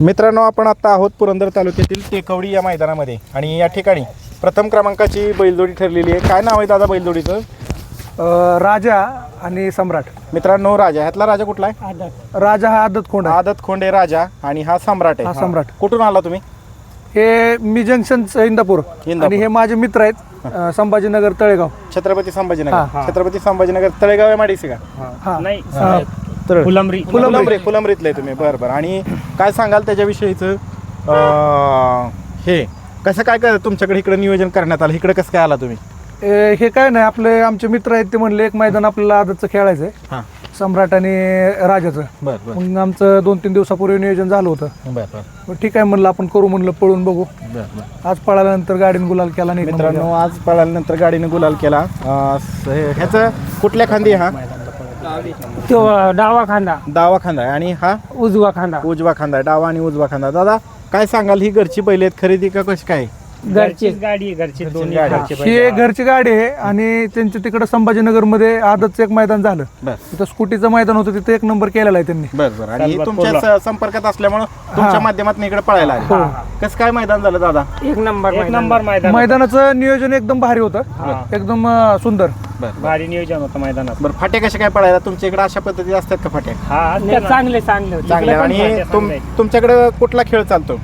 मित्रांनो आपण आता आहोत पुरंदर तालुक्यातील टेकवडी या मैदानामध्ये. आणि या ठिकाणी प्रथम क्रमांकाची बैलजोडी ठरलेली आहे. काय नाव आहे दादा बैलजोडीचं? राजा आणि सम्राट. मित्रांनो राजा. ह्यातला राजा कुठला आहे? राजा हा आदत कोंड आहे. आदत खोंडे राजा आणि हा सम्राट हा आहे सम्राट. कुठून आला तुम्ही? हे मी जंक्शन इंदापूर. इंदापूर. आणि हे माझे मित्र आहेत अ, संभाजीनगर तळेगाव. छत्रपती संभाजीनगर. हा, छत्रपती संभाजीनगर तळेगाव आहे माडीसी का? हा. नाही. तर फुलंब्री. फुलंब्री. फुलंब्रीतले तुम्ही. बरं बरं. आणि काय सांगाल त्याच्याविषयीचं? अं, हे कसं काय काय तुमच्याकडे इकडे नियोजन करण्यात आलं? इकडे कसं काय आला तुम्ही? ए, हे काय नाही आपले आमचे मित्र आहेत ते म्हणले एक मैदान आपल्याला आदतचं खेळायचं आहे हां. सम्राट आणि राजाचं. बरं बरं. मग आमचं दोन तीन दिवसापूर्वी नियोजन झालं होतं. बरं बरं. मग ठीक आहे म्हणलं आपण करू म्हणलं पळून बघू. बरं बरं. आज पळाल्यानंतर गाडीने गुलाल केला नाही मित्रांनो आज पळाल्यानंतर गाडीने गुलाल केला. अं, स- हे- ह्याचं कुठल्या खांदी हा? तो डावा खांदा. डावा खांदा आहे. आणि हा? उजवा खांदा. उजवा खांदा डावा आणि उजवा खांदा. दादा काय सांगाल? ही घरची बैल आहेत खरेदी का कशी काय? घरचीच गाडी घरची दोन्ही गाडी. घरचे ही एक घरची गाडी आहे आणि त्यांच्या तिकडं संभाजीनगरमध्ये आदतचं एक मैदान झालं. बर तिथं स्कूटीचं मैदान होतं तिथं एक नंबर केलेला आहे त्यांनी. बर बर आणि तुमच्या. स- संपर्कात असल्यामुळं तुमच्या माध्यमातून इकडे पळायला हो. आले कसं काय मैदान झालं दादा? एक नंबर एक नंबर मैदान मैदानाचं नियोजन एकदम भारी हा. होतं एकदम अं, सुंदर. बर भारी नियोजन होतं मैदानात बरं फाटे कसे काय पळायला? तुमच्या इकडे अशा पद्धती असतात का फाटे हा चांगले चांगले चांगले आणि तुम तुमच्याकडे कुठला खेळ चालतो?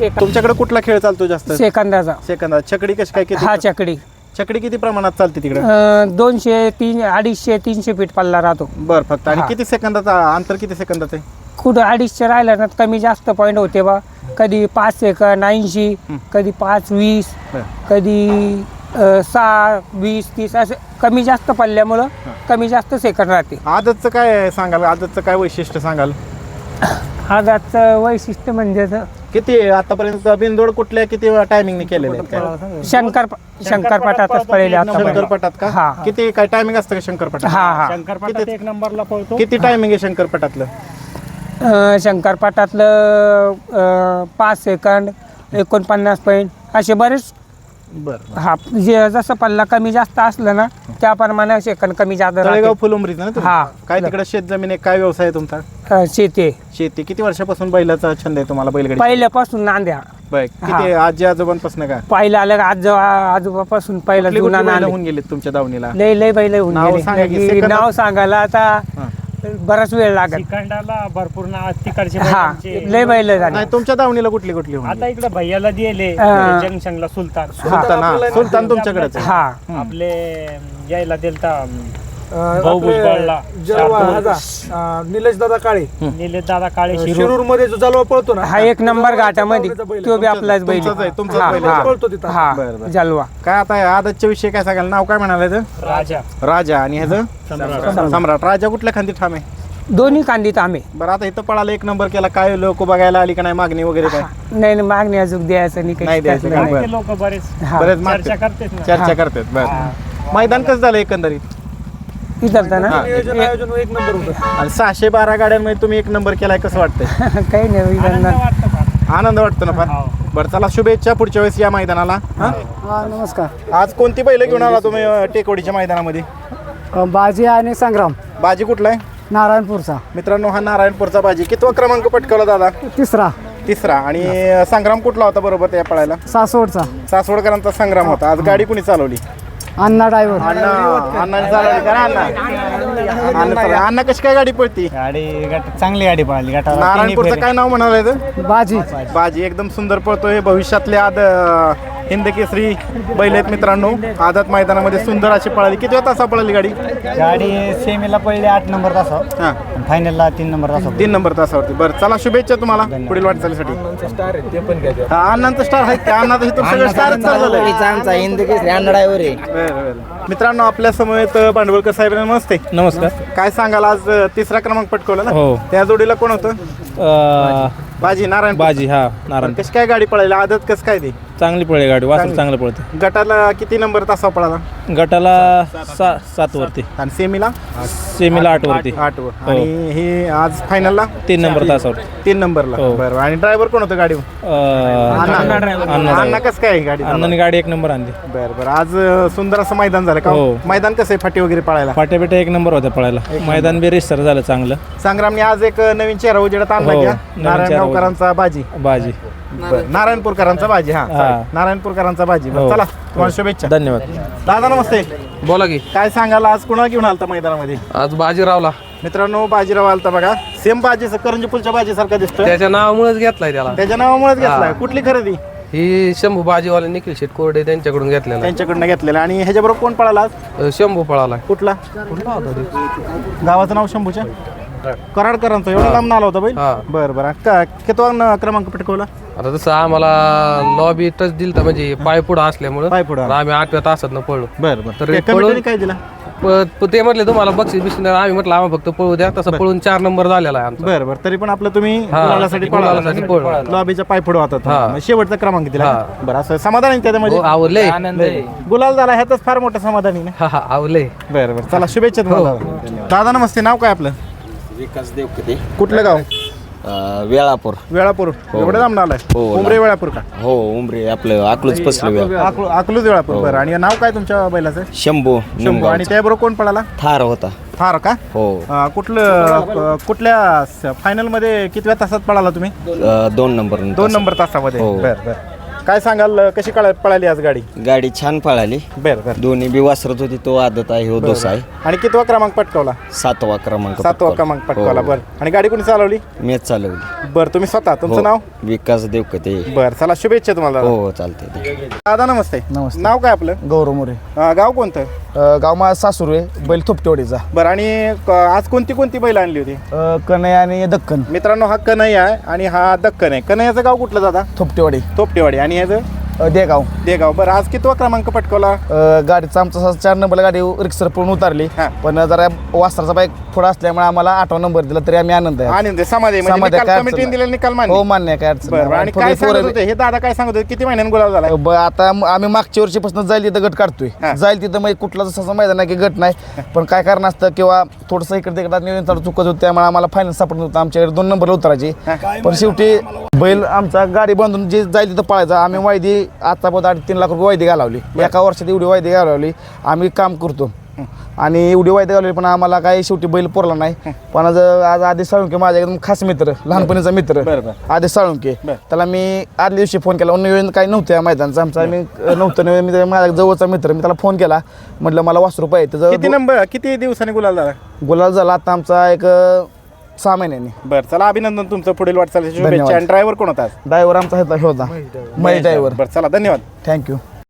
तुमच्याकडे कुठला खेळ चालतो जास्त? सेकंदाचा. सेकंदा छकडी कशी काय किती हा चकडी छकडी किती प्रमाणात चालते तिकडे? अं, दोनशे तीन अडीचशे तीनशे फीट पल्ला राहतो. बर फक्त. आणि हा. किती सेकंदाचा अंतर किती सेकंदाचं आहे? कुठं अडीचशे राहिलं ना कमी जास्त पॉईंट होते बा. कधी पाच सेकंद ऐंशी कधी पाच वीस बर. कधी अं, सहा वीस तीस असं कमी जास्त पडल्यामुळं कमी जास्त सेकंद राहते. आदतचं काय सांगाल? आदतचं काय वैशिष्ट्य सांगाल? आजचं वैशिष्ट्य म्हणजे असं किती आतापर्यंत बिनदोड कुठल्या किती टायमिंगने केलेले आहेत काय? शंकर शंकरपाटातच पडलेले आता शंकरपटात का? हा. किती काय टायमिंग असतं का शंकरपटात हा हा. शंकरपटात एक नंबरला पळतो. किती टायमिंग आहे शंकरपटातलं अं, शंकरपाटातलं अं, पाच सेकंद एकोणपन्नास पॉईंट असे बरेच बरं. हा जे जसं पल्ला कमी जास्त असलं ना त्याप्रमाणे सेकंद कमी जास्त तळेगाव राहते. ना तुम्ही? हा. काय तिकडे शेत जमीन आहे काय व्यवसाय आहे तुमचा? अं, शेती. आहे. शेती. किती वर्षापासून बैलाचा छंद आहे तुम्हाला बैलगाडी पहिल्यापासून नांद्या. किती आजी आजोबांपासून का? पहिलं आलं आज आजोबापासून पहिला कुठली जुना कुठली बैलं नांद होऊन गेलेत तुमच्या दावणीला? लय लय बैल होऊन नाव गेले. सांगा की लगी सेकंदात- नाव सांगायला आता हा. बराच वेळ लागत श्रीखंडाला भरपूर नाव तिकडचे हा बैलांचे. लय बैल झाले. नाही तुमच्या दावणीला कुठली कुठली होऊन आता इकडे भैयाला दिले हा. जंक्शनला सुलतान. सुलतान हा. सुलतान तुमच्याकडेच आहे. हा. आपले यायला दिलता अं, भाऊ भुजबळला. निलेश दादा काळे. निलेश दादा काळे शिरूर. मध्ये जो जलवा पळतो ना हा एक नंबर घाटामध्ये. तो बी आपलाच बैल. तुमचाच आहे, तुमचाच हा, बैल. हा. आहे. पळतो तिथं. हा बरं, बरं. जलवा. काय आता आदतच्या विषयी काय सांगाल? नाव काय म्हणाले राजा. राजा. आणि ह्याचं? सम्राट. राजा कुठल्या खांदी ठाम आहे? दोन्ही कांदीत आम्ही बरं आता इथं पळाला एक नंबर केला. काय लोक बघायला आली का नाही? मागणी वगैरे काय? नाही नाही, मागणी अजून द्यायचं नाही नाही काही द्यायचं. बरं. लोक बरेच हा. बरेच चर्चा ना. चर्चा करतात. बरं. मैदान कसं झालं एकंदरीत? तर ना? नियोजन आयोजन एक नंबर होतं. आणि सहाशे बारा गाड्यांमध्ये तुम्ही एक नंबर केलाय कसं वाटतंय? काही नाही आनंद. वाटतं फार. आनंद वाटतो ना फार? हो. बरं चला शुभेच्छा पुढच्या वेळेस या मैदानाला. हा? हा नमस्कार. आज कोणती बैल घेऊन आला तुम्ही अं, टेकवडीच्या मैदानामध्ये? अ, बाजी आणि संग्राम. बाजी कुठला आहे? नारायणपूरचा. मित्रांनो हा नारायणपूरचा बाजी. कितवा क्रमांक पटकावला दादा? तिसरा. तिसरा. आणि अं, संग्राम कुठला होता बरोबर त्या पळायला? सासवडचा. सासवडकरांचा संग्राम होता. आज गाडी कुणी चालवली? अण्णा ड्रायव्हर अण्णा अण्णाने चालवली का अण्णा. अण्णा चालवली. अण्णा कशी काय गाडी पळती? गाडी गट- चांगली गाडी पळाली. गटाला नारायणपूरचं काय नाव म्हणाले बाजी. बाजी. एकदम सुंदर पळतोय. भविष्यातले आद हिंद केसरी बैल आहेत मित्रांनो. आदत मैदानामध्ये सुंदर अशी पळाली. किती तासा पळाली गाडी? गाडी सेमीला पडली आठ नंबर तासा हा. फायनलला तीन नंबर तासा तीन नंबर तासावरती. बरं चला शुभेच्छा तुम्हाला पुढील वाटचालीसाठी. हा अण्णांचं स्टार आहे त्या सगळं स्टारच चालू झालंय. बरं, बरं. मित्रांनो आपल्या समवेत भांडवलकर साहेब नमस्ते. नमस्कार. काय सांगाल आज तिसरा क्रमांक पटकवला ना? हो. त्या जोडीला कोण होतं? बाजी नारायण बाजी हा नारायण कशी काय गाडी पळायला आदत कसं काय ती? चांगली पळली गाडी वासर चांगलं. पळते. गटाला किती नंबर तासा पळाला? गटाला सा सात वरती. आणि सेमीला? सेमीला आठ वरती. आठ वर. आणि हे आज फायनलला तीन नंबर तासावर तीन नंबरला. हो. बरं. आणि ड्रायव्हर कोण होतं गाडीवर? अण्णा. अण्णा कसं काय गाडी अण्णाने गाडी एक नंबर आणली. बरं बरं. आज अं, सुंदर असं मैदान झालं का? हो. मैदान कसं आहे फाटी वगैरे पळायला? फाट्या बिट्या एक नंबर होत्या पळायला. मैदान बी रेसर झालं चांगलं. संग्रामने आज एक नवीन चेहरा उजेडात आणला हो, घ्या नवीन नारायण चेहरा गावकरांचा बाजी. बाजी. बरं, नारायणपूरकरांचा बाजी हा. हा. नारायणपूरकरांचा बरं, हो. चला तुम्हाला शुभेच्छा. धन्यवाद. दादा नमस्ते. बोला की. काय सांगाल आज कुणा घेऊन आलता मैदानामध्ये? आज बाजीरावला. मित्रांनो बाजीराव आलता बघा. सेम बाजी करंजी पुलच्या बाजीसारखा दिसतोय. त्याच्या नावामुळेच घेतलाय त्याला. त्याच्या नावामुळेच घेतलाय. कुठली खरेदी? ही शंभू बाजीवाले निखिल शेट कोरडे त्यांच्याकडून घेतलेला. त्यांच्याकडनं घेतलेला. आणि ह्याच्याबरोबर कोण पळाला आज? अ, शंभू पळाला. कुठला? गावाचं नाव शंभूच्या? कराडकरांचं. एवढा लांब आला होता बैल? हा. बरं बरं. का कितवा न- क्रमांक पटकवला? आता तसं आम्हाला लॉबी टच दिलता म्हणजे पाय पुढं असल्यामुळं पाय पुढं. तर आम्ही आठव्या तासात न पळलो. बरं बरं. तर ते पळून- कमिटीने काय दिला? प- प- ते म्हटले तुम्हाला बक्षीस बिक्षीस आम्ही म्हटलं आम्ही फक्त पळू द्या. तसं पळून चार नंबर झालेला आहे आमचा. बरं बरं. तरी पण आपलं तुम्ही हा, गुलालासाठी गुलालासाठी पळाला. लॉबीचा पाय पुढे. हा. मग शेवटचा क्रमांक दिला हा. बरं असं समाधान आहे त्याच्यामध्ये हो, आवले गुलाल झाला ह्यातच फार मोठं समाधानी ना? हा हा आवले बरं बरं. चला शुभेच्छा तुम्हाला. दादा नमस्ते. नाव काय आपलं? विकास देवकते. कुठलं गाव? वेळापूर. वेळापूर. एवढं लांब आलाय हो, उमरे वेळापूर का? हो उमरे आपलं अकलूच पसलं वेळ. अकलू- अकलूज वेळापूर बरं. आणि नाव काय तुमच्या बैलाचं? शंभू शंभू. आणि त्याबरोबर कोण पळाला? थार होता. फार का? हो. अं, कुठलं अं, कुठल्या फायनलमध्ये कितव्या तासात पळाला तुम्ही? अ, दोन नंबर दोन नंबर तासामध्ये. हो. बर बर. काय सांगाल अं, कशी कळा पळाली आज गाडी? गाडी छान पळाली. बर बर. दोन्ही बी वासरत होती तो आदत आहे हो दोसा आहे. आणि कितवा क्रमांक पटकावला? सातवा क्रमांक सातवा पटकावला. क्रमांक पटकावला हो. बर. आणि गाडी कोणी चालवली? मीच चालवली. बर तुम्ही स्वतः तुमचं हो. नाव? विकास देवकते. बर चला शुभेच्छा तुम्हाला. हो दादा. हो चालते दादा नमस्ते. नमस्ते. नाव काय आपलं? गौरव मोरे. अं, गाव कोणतं? अ, गाव माझा सासूर आहे बैल थोपटेवाडीचा बरं आणि क- आज कोणती कोणती बैल आणली होती? अ, कन्हैय आणि दक्कन. मित्रांनो हा कन्हैया आहे आणि हा दक्कन आहे. कन्हैयाचं गाव कुठलं दादा? थोपटेवाडी. तोपटेवाडी आणि ह्याचं? देगाव. देगाव. बरं आज कितवा क्रमांक पटकावला? अ, गाडीचा आमचा चार नंबरला गाडी रिक्सर पळून उतारली. हा. पण जरा वासराचा बाईक थोडा असल्यामुळे आम्हाला आठवा नंबर दिला तरी आम्ही आनंद आहे. आनंद आहे, समाधी आहे. म्हणजे आहे, निकाल काय अडचण कमिटीने नाही. दिलेला निकाल हो मान्य मान्य आहे, काय अडचण बरं नाही. आणि थोडे काय सांगत पोरं- होते? हे दादा काय सांगत होते? किती महिन्याने गुलाब झाला ब- आता आम- आम्ही मागच्या वर्षीपासून जाईल तिथं गट काढतोय. हा. जाईल तिथं मग कुठला जसं मैदान आहे की गट नाही. पण काय कारण असतं किंवा थोडंसं इकडे तिकडे नियोजन चालू चुकत होतं त्यामुळे आम्हाला फायनल सापडत होतं आमच्याकडे दोन नंबरला उतरायची. पण शेवटी बैल आमचा गाडी बांधून जे जाईल तिथं पळायचा. आम्ही वायदी आता बहुत अडीच तीन लाख रुपये वायदी घालावली. एका वर्षात एवढी वायदी घालावली. आम्ही काम करतो. आणि एवढी वायदी घालवली पण आम्हाला काही शेवटी बैल पुरला नाही. पण आज आज आधी साळुंके माझ्या एकदम खास मित्र लहानपणीचा मित्र. आधी साळुंके. त्याला मी आदल्या दिवशी फोन केला. नियोजन काही नव्हतं या मैदानचं. आमचा मी नव्हतं. नियोजन मी माझ्या जवळचा मित्र. मी त्याला फोन केला. म्हटलं मला वास रुपये किती त्याचं नंबर किती दिवसांनी गुलाल झाला? गुलाल झाला. आता आमचा एक सहा महिन्यांनी. बरं चला अभिनंदन तुमचं पुढील वाटचाल शुभेच्छा. धन्यवाद. आणि ड्रायव्हर कोण होता? ड्रायव्हर आमचा हे होता महेश ड्रायव्हर बरं चला धन्यवाद. थँक्यू